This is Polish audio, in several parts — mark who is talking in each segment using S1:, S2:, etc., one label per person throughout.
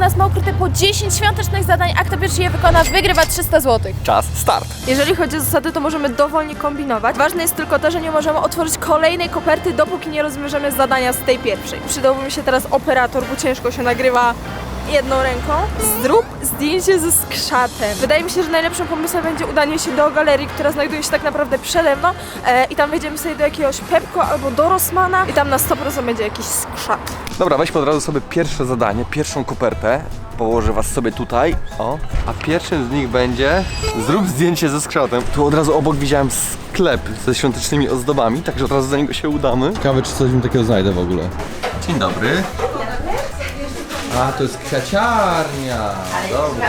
S1: nas ma ukryte po 10 świątecznych zadań, a kto pierwszy je wykona, wygrywa 300 zł.
S2: Czas, start.
S1: Jeżeli chodzi o zasady, to możemy dowolnie kombinować. Ważne jest tylko to, że nie możemy otworzyć kolejnej koperty, dopóki nie rozwiążemy zadania z tej pierwszej. Przydałby mi się teraz operator, bo ciężko się nagrywa jedną ręką. Zrób zdjęcie ze skrzatem. Wydaje mi się, że najlepszym pomysłem będzie udanie się do galerii, która znajduje się tak naprawdę przede mną e, i tam wejdziemy sobie do jakiegoś Pepko albo do Rossmana i tam na 100% będzie jakiś skrzat.
S2: Dobra, weźmy od razu sobie pierwsze zadanie, pierwszą kopertę. Położę was sobie tutaj, o. A pierwszym z nich będzie zrób zdjęcie ze skrzatem. Tu od razu obok widziałem sklep ze świątecznymi ozdobami, także od razu do niego się udamy.
S3: Ciekawe, czy coś mi takiego znajdę w ogóle.
S2: Dzień dobry. A, to jest kwiaciarnia. Dobra.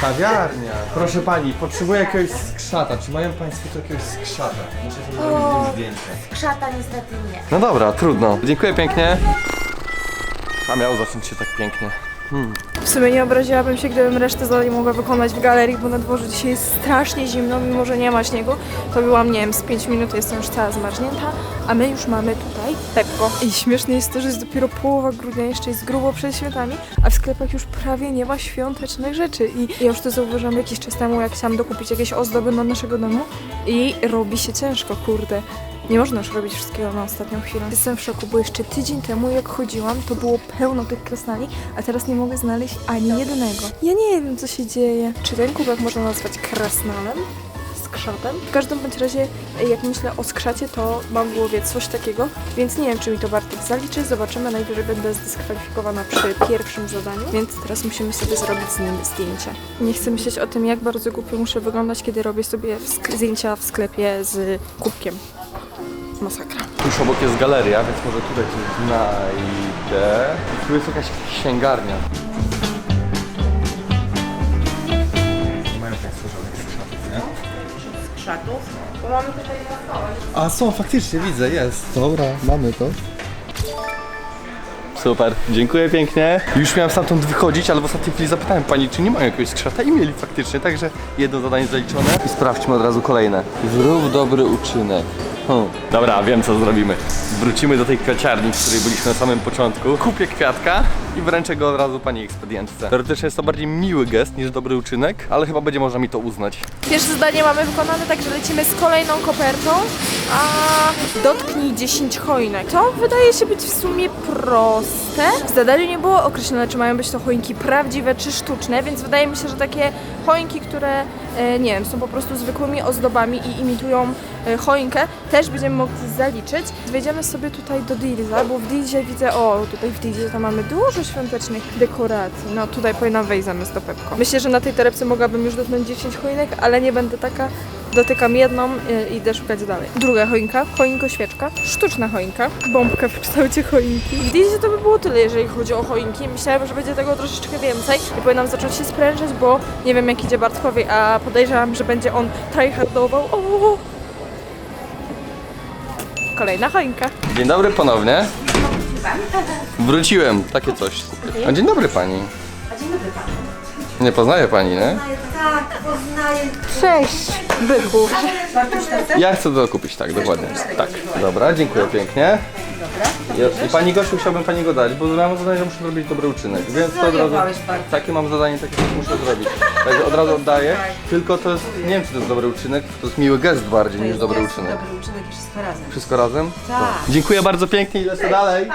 S2: Kawiarnia. Proszę pani, potrzebuję jakiegoś skrzata. Czy mają państwo tu jakiegoś skrzata? Muszę sobie zrobić zdjęcie.
S4: Krzata niestety nie.
S2: No dobra, trudno. Dziękuję pięknie. A miało zacząć się tak pięknie.
S1: W sumie nie obraziłabym się, gdybym resztę zadań mogła wykonać w galerii, bo na dworze dzisiaj jest strasznie zimno, mimo że nie ma śniegu. To byłam, nie wiem, z 5 minut, jestem już cała zmarznięta, a my już mamy tutaj Pepko. I śmieszne jest to, że jest dopiero połowa grudnia, jeszcze jest grubo przed świętami, a w sklepach już prawie nie ma świątecznych rzeczy. I ja już to zauważyłam jakiś czas temu, jak chciałam dokupić jakieś ozdoby do naszego domu i robi się ciężko, kurde. Nie można już robić wszystkiego na ostatnią chwilę. Jestem w szoku, bo jeszcze tydzień temu jak chodziłam, to było pełno tych krasnali, a teraz nie mogę znaleźć ani jednego. Ja nie wiem, co się dzieje. Czy ten kubek można nazwać krasnalem? Skrzatem? W każdym bądź razie, jak myślę o skrzacie, to mam w głowie coś takiego, więc nie wiem, czy mi to Bartek zaliczy. Zobaczymy, najwyżej będę zdyskwalifikowana przy pierwszym zadaniu, więc teraz musimy sobie zrobić z nim zdjęcie. Nie chcę myśleć o tym, jak bardzo głupio muszę wyglądać, kiedy robię sobie w zdjęcia w sklepie z kubkiem. Masakra.
S2: Tuż obok jest galeria, więc może tutaj coś znajdę. Tu jest jakaś księgarnia. Nie mają Państwo żadnych skrzatów, nie?
S3: A są, faktycznie, widzę, jest. Dobra, mamy to.
S2: Super, dziękuję pięknie. Już miałem stamtąd wychodzić, ale w ostatniej chwili zapytałem pani, czy nie mają jakiegoś skrzata i mieli faktycznie, także jedno zadanie zaliczone. I sprawdźmy od razu kolejne. Zrób dobry uczynek. Dobra, wiem co zrobimy. Wrócimy do tej kwiaciarni, w której byliśmy na samym początku. Kupię kwiatka i wręczę go od razu pani ekspedientce. Teoretycznie jest to bardziej miły gest niż dobry uczynek, ale chyba będzie można mi to uznać.
S1: Pierwsze zadanie mamy wykonane, także lecimy z kolejną kopertą. A dotknij 10 choinek. To wydaje się być w sumie proste. W zadaniu nie było określone, czy mają być to choinki prawdziwe czy sztuczne, więc wydaje mi się, że takie choinki, które nie wiem, są po prostu zwykłymi ozdobami i imitują e, choinkę, też będziemy mogli zaliczyć. Wejdziemy sobie tutaj do Dilza, bo w Dilzie widzę, o tutaj w Dilzie to mamy dużo świątecznych dekoracji. No tutaj powinnam wejść zamiast do Pepko. Myślę, że na tej torebce mogłabym już dotknąć 10 choinek, ale nie będę taka. Dotykam jedną i idę szukać dalej. Druga choinka, choinko świeczka, sztuczna choinka, bombka w kształcie choinki. W Dilzie to by było tyle, jeżeli chodzi o choinki. Myślałem, że będzie tego troszeczkę więcej i powinnam zacząć się sprężać, bo nie wiem jak idzie Bartkowi, a podejrzewam, że będzie on tryhardował. O! Kolejna choinka.
S2: Dzień dobry ponownie. Wróciłem, takie coś. A dzień dobry pani. Nie poznaje pani, nie?
S4: Tak, poznaję.
S1: Cześć, byku.
S2: Ja chcę to kupić, tak, dokładnie. Tak, dobra, dziękuję pięknie. Ja, I pani Gosiu, chciałbym pani go dać, bo mam zadanie, że muszę zrobić dobry uczynek, więc to od razu,
S4: Zwariowałeś bardzo.
S2: takie mam zadanie, takie coś muszę zrobić. Także od razu oddaję, tylko to jest, nie wiem czy to jest dobry uczynek, to jest miły gest bardziej niż dobry uczynek.
S4: Dobry uczynek i wszystko razem.
S2: Wszystko razem?
S4: Tak.
S2: Dziękuję bardzo pięknie i lecę dalej.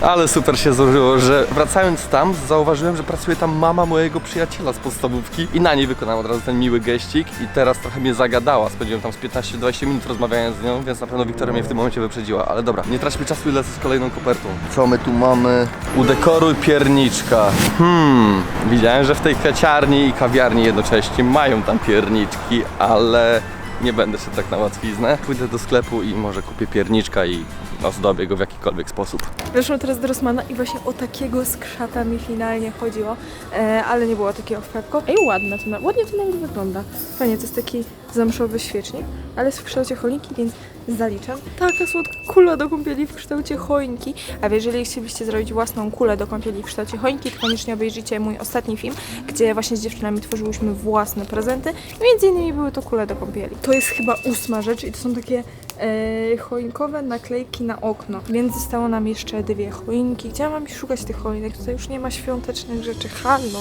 S2: Ale super się złożyło, że wracając tam zauważyłem, że pracuje tam mama mojego przyjaciela z podstawówki i na niej wykonałem od razu ten miły geścik i teraz trochę mnie zagadała. Spędziłem tam z 15-20 minut rozmawiając z nią, więc na pewno Wiktoria mnie w tym momencie wyprzedziła. Ale dobra, nie traćmy czasu i lecę z kolejną kopertą. Co my tu mamy? Udekoruj pierniczka. Hmm, widziałem, że w tej kwiaciarni i kawiarni jednocześnie mają tam pierniczki, ale nie będę szedł tak na łatwiznę. Pójdę do sklepu i może kupię pierniczka i ozdobię go w jakikolwiek sposób.
S1: Weszłam teraz do Rossmana i właśnie o takiego skrzata mi finalnie chodziło, e, ale nie było takiego w. Ej, ładne to ładnie to na niego wygląda. Fajnie, to jest taki zamszowy świecznik, ale jest w kształcie choinki, więc zaliczam. Taka słodka kula do kąpieli w kształcie choinki. A jeżeli chcielibyście zrobić własną kulę do kąpieli w kształcie choinki, to koniecznie obejrzyjcie mój ostatni film, gdzie właśnie z dziewczynami tworzyłyśmy własne prezenty. Między innymi były to kule do kąpieli. To jest chyba ósma rzecz i to są takie e, choinkowe naklejki na okno. Więc zostało nam jeszcze dwie choinki. Gdzie mam szukać tych choinek? Tutaj już nie ma świątecznych rzeczy. Halo!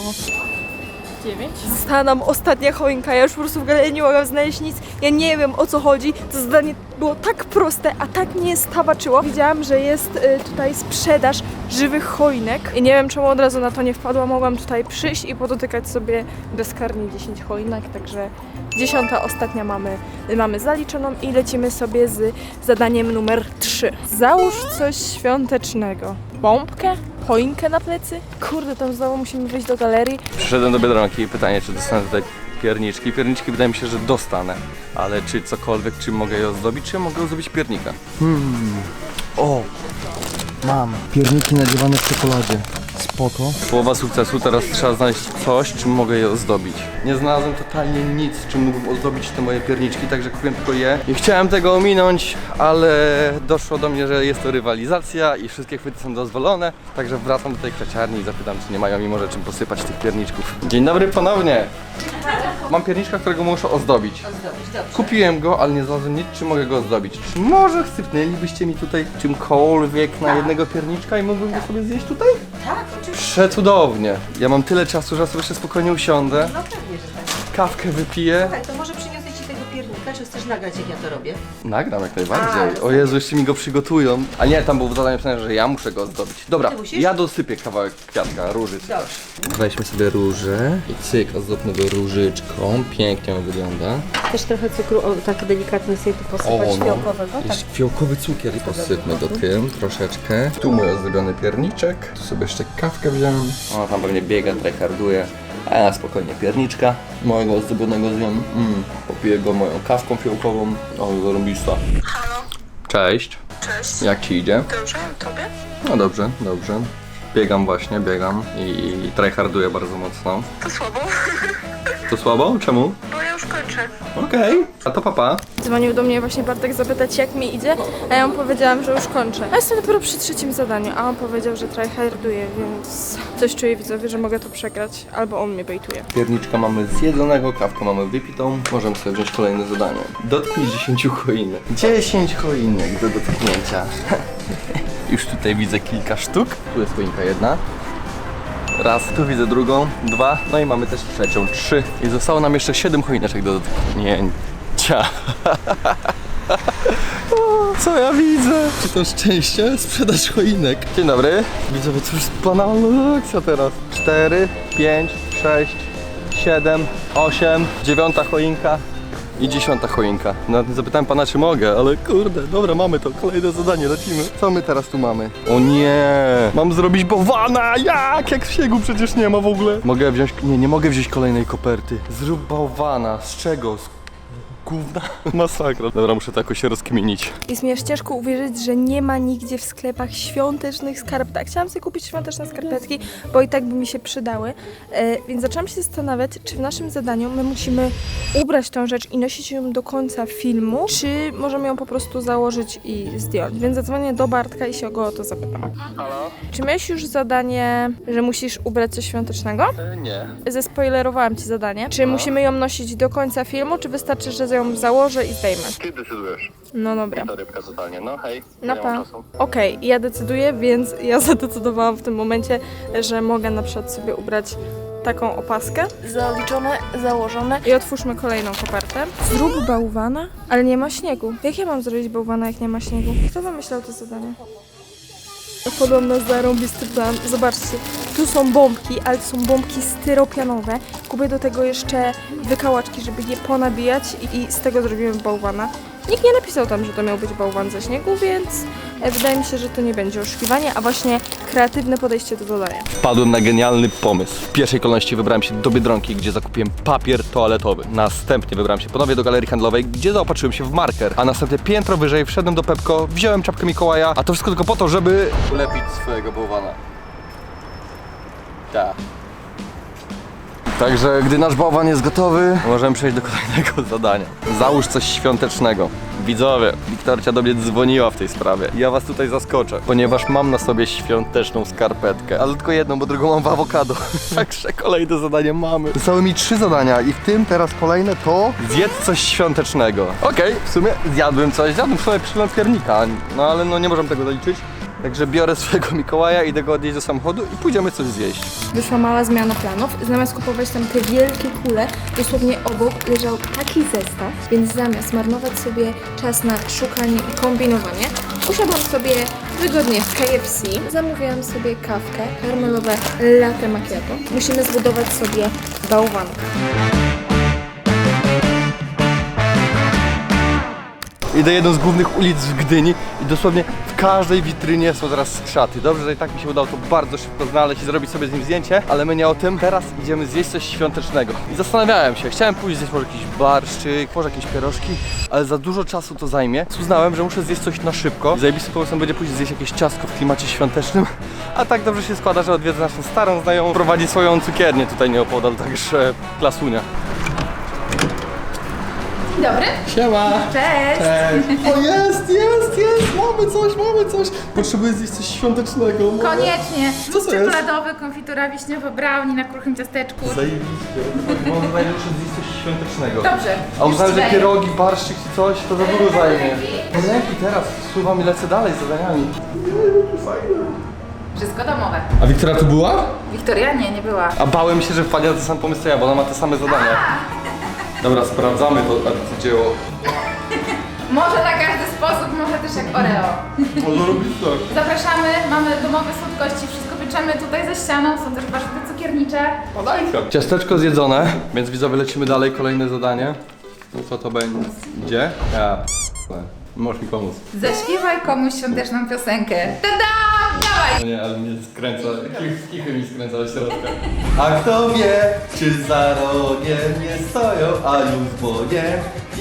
S1: 9. Została nam ostatnia choinka, ja już po prostu w galerii nie mogłam znaleźć nic. Ja nie wiem o co chodzi. To zadanie było tak proste, a tak mnie stawaczyło. Widziałam, że jest y, tutaj sprzedaż żywych choinek i nie wiem czemu od razu na to nie wpadła. Mogłam tutaj przyjść i podotykać sobie bezkarnie 10 choinek, także dziesiąta ostatnia mamy, mamy zaliczoną i lecimy sobie z zadaniem numer 3. Załóż coś świątecznego. Bombkę? Choinkę na plecy? Kurde, tam znowu musimy wyjść do galerii.
S2: Przyszedłem do Biedronki i pytanie, czy dostanę tutaj pierniczki. Pierniczki wydaje mi się, że dostanę. Ale czy cokolwiek, czy mogę je ozdobić, czy mogę ozdobić piernika?
S3: O! Mam. Pierniki nadziewane w czekoladzie. Spoko.
S2: Połowa sukcesu, teraz trzeba znaleźć coś, czym mogę je ozdobić. Nie znalazłem totalnie nic, czym mógłbym ozdobić te moje pierniczki, także kupiłem tylko je. Nie chciałem tego ominąć, ale doszło do mnie, że jest to rywalizacja i wszystkie chwyty są dozwolone. Także wracam do tej kwiaciarni i zapytam, czy nie mają mi może czym posypać tych pierniczków. Dzień dobry ponownie. Mam pierniczka, którego muszę ozdobić.
S4: Ozdobić, dobrze.
S2: Kupiłem go, ale nie znalazłem nic, czy mogę go ozdobić. Czy może sypnęlibyście mi tutaj czymkolwiek na jednego pierniczka i mógłbym go sobie zjeść tutaj?
S4: Tak.
S2: Przecudownie. Ja mam tyle czasu, że sobie jeszcze spokojnie usiądę,
S4: No pewnie, że tak.
S2: kawkę wypiję.
S4: Słuchaj, to może czy chcesz nagrać, jak ja to robię?
S2: Nagram jak
S4: A,
S2: najbardziej. O
S4: rozumiem.
S2: Jezu, jeszcze mi go przygotują. A nie, tam było w zadaniu napisane, że ja muszę go ozdobić. Dobra,
S4: Ty musisz?
S2: ja dosypię kawałek kwiatka, róży. czy
S4: Dobrze.
S2: coś. Weźmy sobie różę i cyk, ozdobmy go różyczką. Pięknie on wygląda.
S4: Też trochę cukru, o, tak delikatnie sobie tu posypać
S2: O, no.
S4: fiołkowego, tak?
S2: Fiołkowy cukier i posypmy go tym troszeczkę. Tu mój ozdobiony pierniczek. Tu sobie jeszcze kawkę wziąłem. Ona tam pewnie biega, tryharduje. A ja spokojnie pierniczka mojego ozdobionego zjem. Mm. Popiję go moją kawką fiołkową. O, zarąbista.
S5: Halo,
S2: Cześć.
S5: cześć.
S2: Jak ci idzie?
S5: Dobrze, tobie?
S2: No dobrze, dobrze. Biegam właśnie, biegam i tryharduję bardzo mocno.
S5: To słabo,
S2: To słabo? Czemu?
S5: bo ja już kończę.
S2: Okej. A to papa.
S1: Dzwonił do mnie właśnie Bartek zapytać jak mi idzie, a ja mu powiedziałam, że już kończę. A jestem dopiero przy trzecim zadaniu, a on powiedział, że tryharduje, więc coś czuję widzowie, że mogę to przegrać, albo on mnie bejtuje.
S2: Pierniczka mamy zjedzonego, kawkę mamy wypitą. Możemy sobie wziąć kolejne zadanie. Dotknij 10 choinek. 10 choinek do dotknięcia. Już tutaj widzę kilka sztuk. Tu jest choinka jedna. Raz, tu widzę drugą, dwa, no i mamy też trzecią, trzy. I zostało nam jeszcze 7 choineczek do dotknięcia. O, co ja widzę?
S3: Czy to szczęście? Sprzedaż choinek.
S2: Dzień dobry. Widzowie, to już jest banalna akcja teraz. 4, 5, 6, 7, 8, dziewiąta choinka i dziesiąta choinka. No, zapytałem pana, czy mogę, ale kurde, dobra, mamy to. Kolejne zadanie, lecimy. Co my teraz tu mamy? O nie! Mam zrobić bałwana! Jak? Jak śniegu przecież nie ma w ogóle. Mogę wziąć... Nie, nie mogę wziąć kolejnej koperty. Zrób bałwana. Z czego? Z gówna? Masakra. Dobra, muszę to jakoś rozkminić.
S1: Jest mi aż ciężko uwierzyć, że nie ma nigdzie w sklepach świątecznych skarpetek. Chciałam sobie kupić świąteczne skarpetki, bo i tak by mi się przydały. E, więc zaczęłam się zastanawiać, czy w naszym zadaniu my musimy ubrać tą rzecz i nosić ją do końca filmu, czy możemy ją po prostu założyć i zdjąć. Więc zadzwonię do Bartka i się go o to zapytam.
S2: Halo?
S1: Czy miałeś już zadanie, że musisz ubrać coś świątecznego?
S2: E, nie.
S1: Zespoilerowałam ci zadanie. Czy musimy ją nosić do końca filmu, czy wystarczy, że ją założę i zdejmę?
S6: Ty decydujesz.
S1: No dobra.
S6: To rybka totalnie. No hej.
S1: Na
S6: nie mam
S1: pa.
S6: czasu.
S1: Okej, ja decyduję, więc ja zadecydowałam w tym momencie, że mogę na przykład sobie ubrać taką opaskę. Zaliczone, założone. I otwórzmy kolejną kopertę. Zrób bałwana, ale nie ma śniegu. Jak ja mam zrobić bałwana, jak nie ma śniegu? Kto wymyślał to zadanie? Podobno zarąbisty plan. Zobaczcie, tu są bombki, ale to są bombki styropianowe. Kupię do tego jeszcze wykałaczki, żeby je ponabijać i, i z tego zrobimy bałwana. Nikt nie napisał tam, że to miał być bałwan ze śniegu, więc e, wydaje mi się, że to nie będzie oszukiwanie, a właśnie kreatywne podejście do zadania.
S2: Wpadłem na genialny pomysł. W pierwszej kolejności wybrałem się do Biedronki, gdzie zakupiłem papier toaletowy. Następnie wybrałem się ponownie do galerii handlowej, gdzie zaopatrzyłem się w marker. A następnie piętro wyżej wszedłem do Pepko, wziąłem czapkę Mikołaja, a to wszystko tylko po to, żeby ulepić swojego bałwana. Tak. Także gdy nasz bałwan jest gotowy, możemy przejść do kolejnego zadania. Załóż coś świątecznego. Widzowie, Wiktorcia do mnie dzwoniła w tej sprawie. Ja was tutaj zaskoczę, ponieważ mam na sobie świąteczną skarpetkę. Ale tylko jedną, bo drugą mam w awokado. Także kolejne zadanie mamy. Zostały mi trzy zadania i w tym teraz kolejne to zjedz coś świątecznego. Okej, w sumie zjadłem coś, zjadłem sobie przyląd piernika, no ale no nie możemy tego doliczyć. Także biorę swojego Mikołaja, idę go odnieść do samochodu i pójdziemy coś zjeść.
S1: Wyszła mała zmiana planów. Zamiast kupować tam te wielkie kule, dosłownie obok leżał taki zestaw, więc zamiast marnować sobie czas na szukanie i kombinowanie, usiadłam sobie wygodnie w KFC, zamówiłam sobie kawkę, karmelowe latte macchiato. Musimy zbudować sobie bałwankę.
S2: Idę jedną z głównych ulic w Gdyni i dosłownie w każdej witrynie są teraz skrzaty. Dobrze, że i tak mi się udało to bardzo szybko znaleźć i zrobić sobie z nim zdjęcie, ale my nie o tym. Teraz idziemy zjeść coś świątecznego. I zastanawiałem się, chciałem pójść zjeść może jakiś barszczyk, może jakieś pierożki, ale za dużo czasu to zajmie. Uznałem, że muszę zjeść coś na szybko. Zajebistym pomysłem będzie pójść zjeść jakieś ciastko w klimacie świątecznym. A tak dobrze się składa, że odwiedzę naszą starą znajomą, prowadzi swoją cukiernię tutaj nieopodal, także klasunia.
S1: Dobry.
S3: Siema!
S1: Cześć!
S3: O jest, jest, jest! Mamy coś, mamy coś! Potrzebuję zjeść coś świątecznego. Mogę?
S5: Koniecznie.
S3: Co to jest?
S5: Czekoladowy, konfitura wiśniowa, brownie na kruchym ciasteczku.
S2: Zajebiście. Bo najlepsze zjeść coś świątecznego.
S5: Dobrze.
S2: A uznałem, że
S5: Już ci daję.
S2: pierogi, barszczyk czy coś, to za długo zajmie. Dzięki, teraz słucham i lecę dalej z zadaniami.
S5: Wszystko domowe.
S3: A Wiktoria tu była?
S5: Wiktoria nie, nie była.
S2: A bałem się, że wpadnie na ten sam pomysł co ja, bo ona ma te same zadania. Dobra, sprawdzamy to arcydzieło.
S5: Może na każdy sposób, może też jak Oreo.
S2: Może robić tak.
S5: Zapraszamy, mamy domowe słodkości, wszystko pieczemy tutaj za ścianą, są też warsztaty cukiernicze.
S2: Ciasteczko zjedzone, więc widzowie lecimy dalej, kolejne zadanie. No co to będzie? Ja p***le. Możesz mi pomóc.
S5: Zaśpiewaj komuś świąteczną piosenkę. Tada! Dawaj!
S2: No nie, ale mnie skręca, kich- kichy mi skręca do środka. A kto wie, czy za rogiem nie stoją, a już boję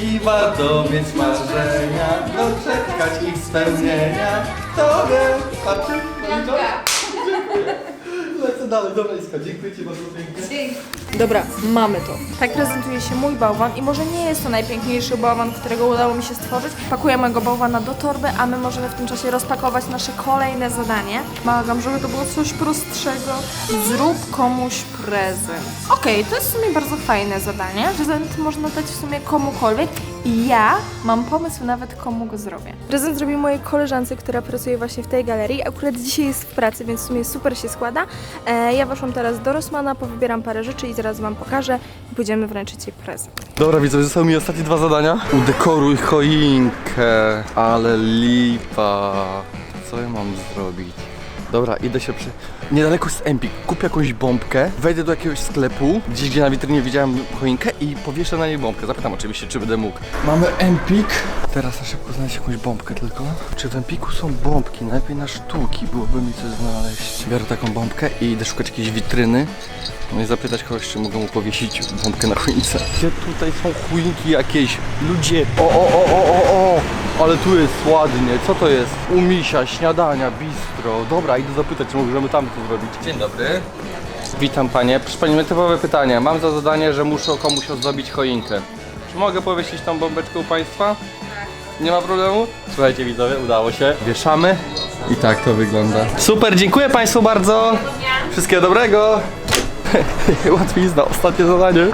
S2: i warto mieć marzenia, doczekać ich spełnienia. Kto wie, patrzcie,
S5: Piątka.
S2: Lecę dalej, dobra Iska, dziękuję Ci bardzo pięknie.
S5: Dzięki.
S1: Dobra, mamy to. Tak prezentuje się mój bałwan i może nie jest to najpiękniejszy bałwan, którego udało mi się stworzyć. Pakuję mojego bałwana do torby, a my możemy w tym czasie rozpakować nasze kolejne zadanie. Błagam, żeby to było coś prostszego. Zrób komuś prezent. Okej, to jest w sumie bardzo fajne zadanie. Prezent można dać w sumie komukolwiek i ja mam pomysł nawet komu go zrobię. Prezent zrobię mojej koleżance, która pracuje właśnie w tej galerii. Akurat dzisiaj jest w pracy, więc w sumie super się składa. E, ja weszłam teraz do Rossmana, powybieram parę rzeczy i zaraz wam pokażę i pójdziemy wręczyć jej prezent.
S2: Dobra, widzowie, zostały mi ostatnie dwa zadania. Udekoruj choinkę, ale lipa. Co ja mam zrobić? Dobra, idę się przy... Niedaleko jest Empik. Kupię jakąś bombkę, wejdę do jakiegoś sklepu, gdzieś gdzie na witrynie widziałem choinkę i powieszę na niej bombkę. Zapytam oczywiście, czy będę mógł. Mamy Empik. Teraz na szybko znaleźć jakąś bombkę tylko. Czy w Empiku są bombki? Najlepiej na sztuki byłoby mi coś znaleźć. Biorę taką bombkę i idę szukać jakiejś witryny. No i zapytać kogoś, czy mogę mu powiesić bombkę na choince. Gdzie tutaj są choinki jakieś? Ludzie! O, o, o, o, o, o! Ale tu jest ładnie. Co to jest? U misia, śniadania, bistro. Dobra, idę zapytać, czy możemy tam to zrobić. Dzień dobry. Witam panie. Proszę pani, typowe pytanie. Mam za zadanie, że muszę komuś ozdobić choinkę. Czy mogę powiesić tą bombeczkę u państwa? Nie ma problemu? Słuchajcie widzowie, udało się. Wieszamy. I tak to wygląda. Super, dziękuję państwu bardzo. Wszystkiego dobrego. Łatwizna, ostatnie zadanie.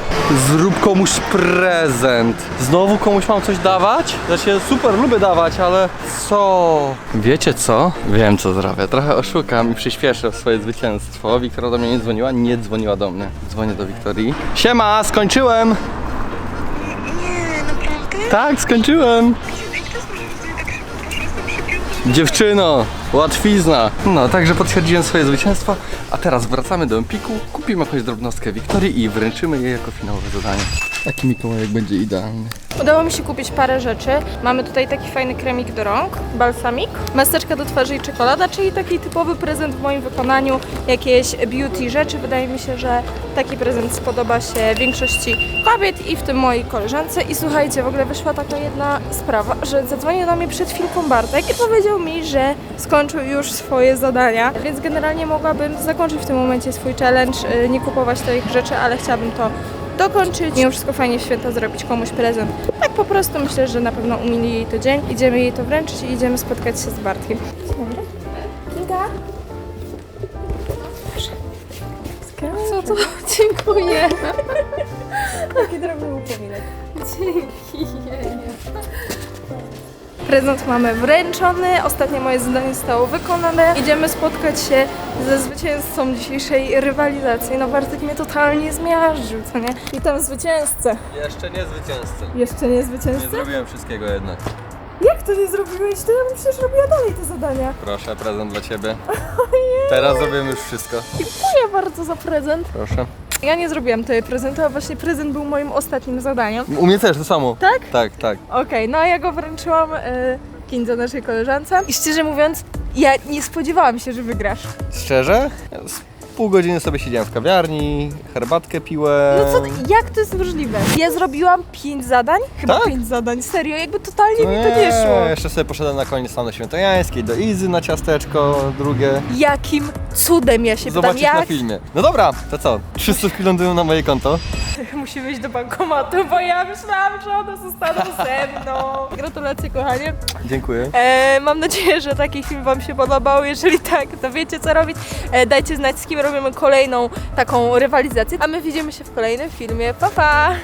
S2: Zrób komuś prezent. Znowu komuś mam coś dawać? Znaczy super, lubię dawać, ale co? Wiecie co? Wiem co zrobię. Trochę oszukam i przyspieszę swoje zwycięstwo. Wiktoria do mnie nie dzwoniła, nie dzwoniła do mnie. Dzwonię do Wiktorii. Siema, skończyłem!
S7: Nie, naprawdę?
S2: Tak, skończyłem! Dziewczyno, łatwizna. No, także potwierdziłem swoje zwycięstwo, a teraz wracamy do Empiku, kupimy jakąś drobnostkę Wiktorii i wręczymy jej jako finałowe zadanie.
S3: Taki Mikołajek będzie idealny.
S1: Udało mi się kupić parę rzeczy. Mamy tutaj taki fajny kremik do rąk, balsamik, maseczka do twarzy i czekolada, czyli taki typowy prezent w moim wykonaniu, jakieś beauty rzeczy. Wydaje mi się, że taki prezent spodoba się większości kobiet i w tym mojej koleżance. I słuchajcie, w ogóle wyszła taka jedna sprawa, że zadzwonił do mnie przed chwilką Bartek i powiedział mi, że skończył już swoje zadania, więc generalnie mogłabym zakończyć w tym momencie swój challenge, y, nie kupować tych rzeczy, ale chciałabym to dokończyć. Mimo wszystko fajnie w święta zrobić komuś prezent. Tak po prostu myślę, że na pewno umili jej to dzień. Idziemy jej to wręczyć i idziemy spotkać się z Bartkiem. Dzień dobry. Kinga?
S5: Co to? Dziękuję.
S1: Taki drobny upominek.
S5: Dzięki.
S1: Prezent mamy wręczony, ostatnie moje zadanie zostało wykonane. Idziemy spotkać się ze zwycięzcą dzisiejszej rywalizacji. No Bartek mnie totalnie zmiażdżył, co nie? Witam zwycięzcę.
S2: Jeszcze nie zwycięzcy.
S1: Jeszcze nie zwycięzcy?
S2: Nie zrobiłem wszystkiego jednak.
S1: Jak to nie zrobiłeś? To ja bym przecież robiła dalej te zadania.
S2: Proszę, prezent dla ciebie. Teraz zrobiłem już wszystko.
S1: Dziękuję bardzo za prezent.
S2: Proszę.
S1: Ja nie zrobiłam tej prezentu, a właśnie prezent był moim ostatnim zadaniem.
S2: U mnie też to samo.
S1: Tak?
S2: Tak, tak.
S1: Okej, no a ja go wręczyłam y, Kindze, naszej koleżance. I szczerze mówiąc, ja nie spodziewałam się, że wygrasz.
S2: Szczerze? Z pół godziny sobie siedziałem w kawiarni, herbatkę piłem.
S1: No co, jak to jest możliwe? Ja zrobiłam pięć zadań? Chyba
S2: Tak?
S1: pięć zadań, serio, jakby totalnie mi to nie szło.
S2: Jeszcze sobie poszedłem na koniec stanu świętojańskiej do Izy na ciasteczko, drugie.
S1: Jakim cudem ja się pytam,
S2: Zobaczyć
S1: jak
S2: na filmie. No dobra, to co? 300 lądują na moje konto.
S1: musi wyjść do bankomatu, bo ja myślałam, że one zostaną ze mną. Gratulacje, kochanie.
S2: Dziękuję.
S1: E, mam nadzieję, że taki film Wam się podobał. Jeżeli tak, to wiecie co robić. E, dajcie znać, z kim robimy kolejną taką rywalizację. A my widzimy się w kolejnym filmie. Pa, pa!